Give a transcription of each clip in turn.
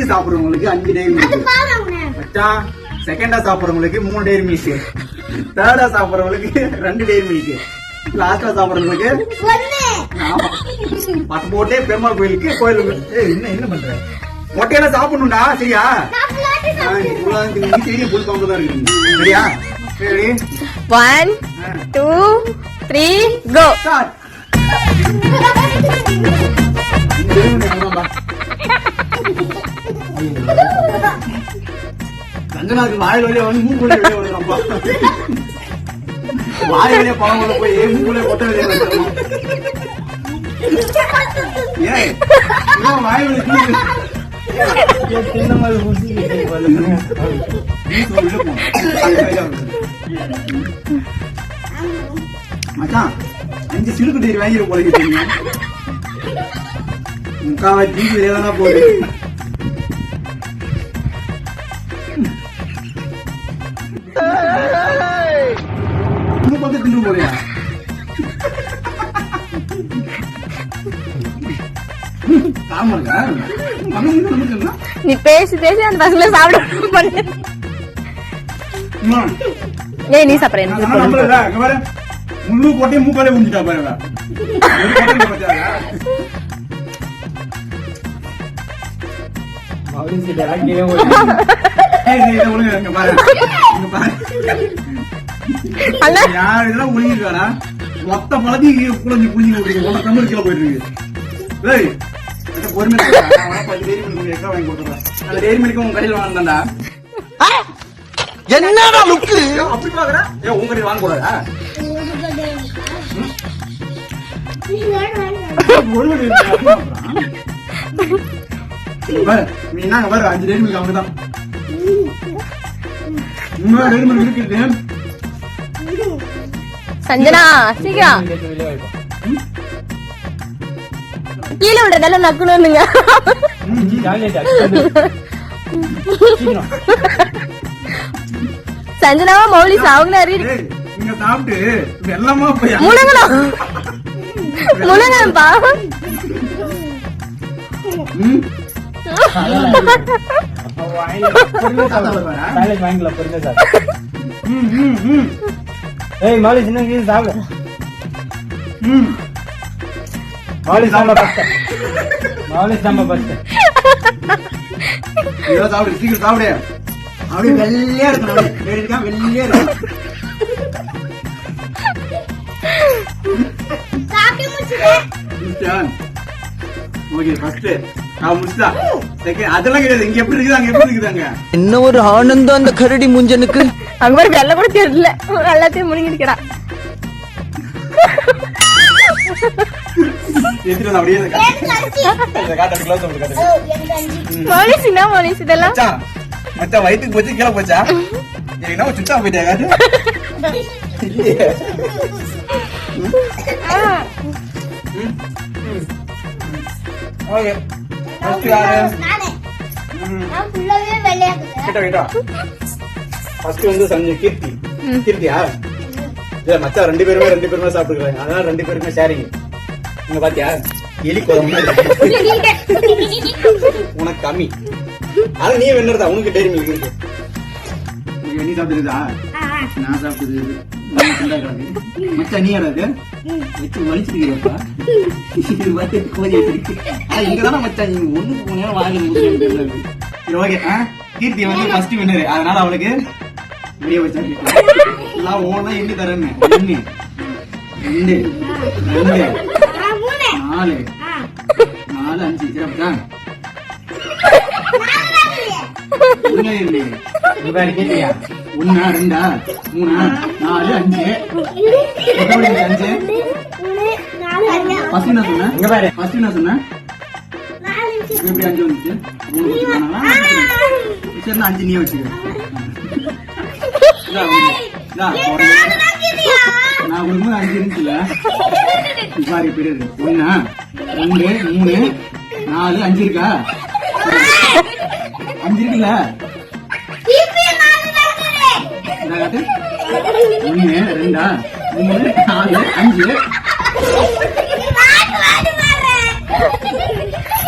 First சாப்பிடுறவங்களுக்கு அஞ்சு dairy milk செகண்டா சாப்பிடுறவங்களுக்கு மூணு dairy milk தேர்டா சாப்பிடுறவங்களுக்கு ரெண்டு டெய்ரி மில்க் லாஸ்டா சாப்பிடுறவங்களுக்கு ஆமா. பட்டு பெருமாள் கோயிலுக்கு கோயிலுக்கு. ஏய், என்ன என்ன பண்ற? மொட்டையெல்லாம் சாப்பிடணும்டா சரியா? சரி புல் பம்பு தான் இருக்கு சரியா? சரி. One two three go start Ranganath வாயில் வழியா வந்து மூக்குள்ள வெளியே வருதுப்பா வாய் வழியா பழம் உள்ள போய் மூக்குள்ள கொட்ட வெளியே வருது ஏய் இவன் வாய் வழி சின்ன மாதிரி மச்சான் அஞ்சு சிலுக்கு டேரி வாங்கி போறீங்க தெரியுமா? முக்காவாய் ஜீப்பு ஏதானா போகுது இன்னும் பத்து தின்னு போறியா காரணம் இருக்கா மகன் இன்னும் நமக்கு என்ன? நீ பேசி பேசி அந்த பசங்களை சாப்பிட பண்ணு அம்மா, ஏய் நீ சாப்பிடுற எனக்கு நான் போதும். நம்பல, இங்க பாரு. முள்ளு போட்டே மூக்காலே ஊஞ்சிட்டா பாரு இவ. ஒரு யார் இதெல்லாம் ஒழுங்கிருக்காரா? மொத்த பழத்தையும் குழந்தை புளிஞ்சு விட்டுருக்கு தமிழ் கீழே போயிட்டு இருக்கு. பொறுமையா வாங்கி கொடுத்துறேன் அந்த டெய்ரி உங்க கடையில் வாங்கினா என்னடா லுக்கு? அப்படி பாக்குற ஏன் உங்க கடையில் வாங்க கூடாதா? நீ என்ன அஞ்சு டெய்ரி மில்க் அவங்க தான் சஞ்சனா சீக்கிரம். கீழே விடுறதெல்லாம் நக்கணும்னுங்க சஞ்சனாவா மௌலிஸ் அவங்க முழுங்கணும். முழுங்கணும்பா. ம். ம், ம், ம், ஏய் மாலி சின்ன கீழே சாப்பிடு ம். மாலி சாம்ப பஸ்ட் மாலி சாம்ப பஸ்ட் இதோ சாப்பிடு சீக்கிரம் சாப்பிடு அப்படியே வெள்ளையா இருக்கணும் அப்படியே. இருக்கா? வெள்ளையா இருக்கணும்? ஓகே ஃபர்ஸ்ட் அதெல்லாம் கிடையாது. இங்க எப்படி இருக்குது அங்க எப்படி இருக்குதாங்க? என்ன ஒரு ஆனந்தம் அந்த கரடி முஞ்சனுக்கு? அங்க ஒரு வெள்ளை கூட தெரியல. எல்லாத்தையும் முழுங்கிருக்கிறா வயித்துக்கு போச்சு கீழே போச்சா? என்ன சுத்தா போயிட்டா காட்டு? இல்லையே. ஓகே. ஃபர்ஸ்ட் யாரு ம். கிட்ட கிட்ட. ஃபர்ஸ்ட் வந்து சஞ்சய் கீர்த்தி. கீர்த்தியா? இல்ல மச்சான் ரெண்டு பேருமே ரெண்டு பேருமே சாப்பிட்டுருக்காங்க அதனால ரெண்டு பேருமே ஷேரிங் இங்க பாத்தியா? எலி குழம்பு. உனக்கு கம்மி. ஆனா நீ வெண்ணறதா உனக்கு டெய்ரி மில்க் இருக்கு. நீ சாப்பிட்டுருதா நான் சாப்பிட்டது மச்சான் நீ யாராவது வச்சு வலிச்சிருக்கியப்பா இது பார்த்து கோழி வச்சிருக்கு ஆனா இங்கதானே மச்சான் நீ ஒண்ணுக்கு போனேன் வாங்கி முடிச்சு சரி ஓகே. ஆ கீர்த்தி வந்து ஃபர்ஸ்ட் வின்னர் அதனால அவளுக்கு வெளியே வச்சா எல்லாம் ஓனா எண்ணி தரேன்னு. எண்ணி. ரெண்டு. ரெண்டு. நாலு. நாலு அஞ்சு. சரி அப்படிதான் ஒண்ணா ரெண்டா? மூணா? நாலு அஞ்சு? அஞ்சு ஃபர்ஸ்ட் என்ன சொன்ன? இங்க பாரு. ஃபர்ஸ்ட் என்ன சொன்ன? எப்படி அஞ்சு வந்துச்சு? மூணு சரி நான் அஞ்சு நீயே வச்சுக்கிறேன். நான் கொடுக்கும்போது அஞ்சு இருந்துச்சுல சாரி பெரியது ஒண்ணா ரெண்டு மூணு நாலு அஞ்சு இருக்கா? அஞ்சு இருக்குல்ல? ஒண்ணு ரெண்டா மூணு நாலு அஞ்சு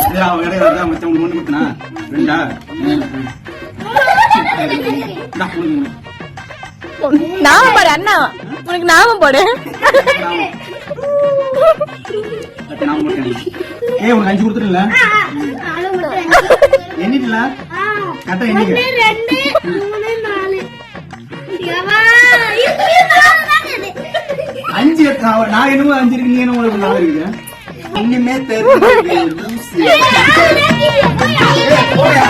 இது அவ கிடையாது மச்சம் ஒண்ணு ஒண்ணு கொடுத்தனா ரெண்டா இந்தா, கொடுங்க. நாம பாரு அண்ணா உனக்கு நாம போடு. ஏய் உனக்கு அஞ்சு கொடுத்துருல எண்ணிட்டுல கரெக்டா எண்ணிக்க அஞ்சு நான் நான் என்னமோ அஞ்சு இருக்கு நீ என்ன உங்களுக்கு நாலு இருக்கு இனிமே தெரியும் ஏய், போயா